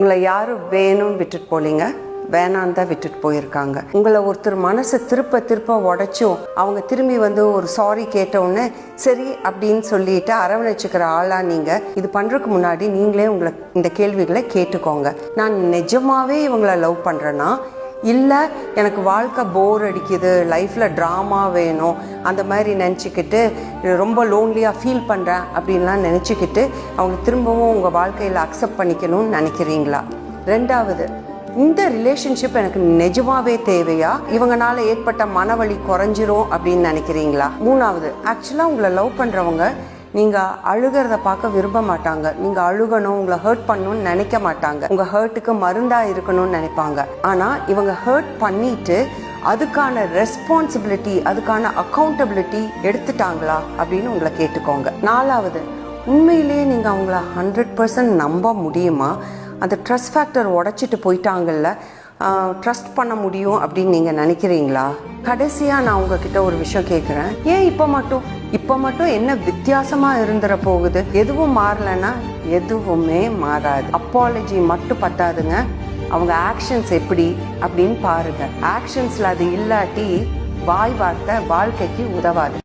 உங்களை யாரும் வேணும்னு விட்டுட்டு போலீங்க? வேணான்னு தான் விட்டுட்டு போயிருக்காங்க. உங்களை ஒருத்தர் மனசை திருப்ப திருப்ப உடைச்சும் அவங்க திரும்பி வந்து ஒரு சாரி கேட்டவுடனே சரி அப்படின்னு சொல்லிட்டு அரவணைச்சுக்கிற ஆளா நீங்க இது பண்றதுக்கு முன்னாடி நீங்களே உங்களை இந்த கேள்விகளை கேட்டுக்கோங்க. நான் நிஜமாவே இவங்களை லவ் பண்றேன்னா இல்லை எனக்கு வாழ்க்கை போர் அடிக்குது லைஃப்பில் ட்ராமா வேணும் அந்த மாதிரி நினச்சிக்கிட்டு ரொம்ப லோன்லியாக ஃபீல் பண்ணுறேன் அப்படின்லாம் நினச்சிக்கிட்டு அவங்க திரும்பவும் உங்கள் வாழ்க்கையில் அக்செப்ட் பண்ணிக்கணும்னு நினைக்கிறீங்களா? ரெண்டாவது இந்த ரிலேஷன்ஷிப் எனக்கு நிஜமாவே தேவையா? இவங்கனால ஏற்பட்ட மனவலி குறைஞ்சிரும் அப்படின்னு நினைக்கிறீங்களா? மூணாவது ஆக்சுவலாக உங்களை லவ் பண்ணுறவங்க நீங்கள் அழுகிறத பார்க்க விரும்ப மாட்டாங்க. நீங்கள் அழுகணும் உங்களை ஹர்ட் பண்ணணும்னு நினைக்க மாட்டாங்க. உங்கள் ஹர்ட்டுக்கு மருந்தாக இருக்கணும்னு நினைப்பாங்க. ஆனால் இவங்க ஹர்ட் பண்ணிட்டு அதுக்கான ரெஸ்பான்சிபிலிட்டி அதுக்கான அக்கௌண்டபிலிட்டி எடுத்துட்டாங்களா அப்படின்னு உங்களை கேட்டுக்கோங்க. நாலாவது உண்மையிலேயே நீங்கள் அவங்கள ஹண்ட்ரட் பர்சன்ட் நம்ப முடியுமா? அந்த ட்ரஸ்ட் ஃபேக்டர் உடைச்சிட்டு போயிட்டாங்கல்ல ட்ரஸ்ட் பண்ண முடியும் அப்படின்னு நீங்கள் நினைக்கிறீங்களா? கடைசியாக நான் உங்ககிட்ட ஒரு விஷயம் கேட்குறேன் ஏன் இப்போ மட்டும்? இப்போ மட்டும் என்ன வித்தியாசமாக இருந்துற போகுது? எதுவும் மாறலைன்னா எதுவுமே மாறாது. அப்பாலஜி மட்டும் பத்தாதுங்க. அவங்க ஆக்ஷன்ஸ் எப்படி அப்படின்னு பாருங்க. ஆக்ஷன்ஸில் அது இல்லாட்டி வாய் வார்த்தை வாழ்க்கைக்கு உதவாது.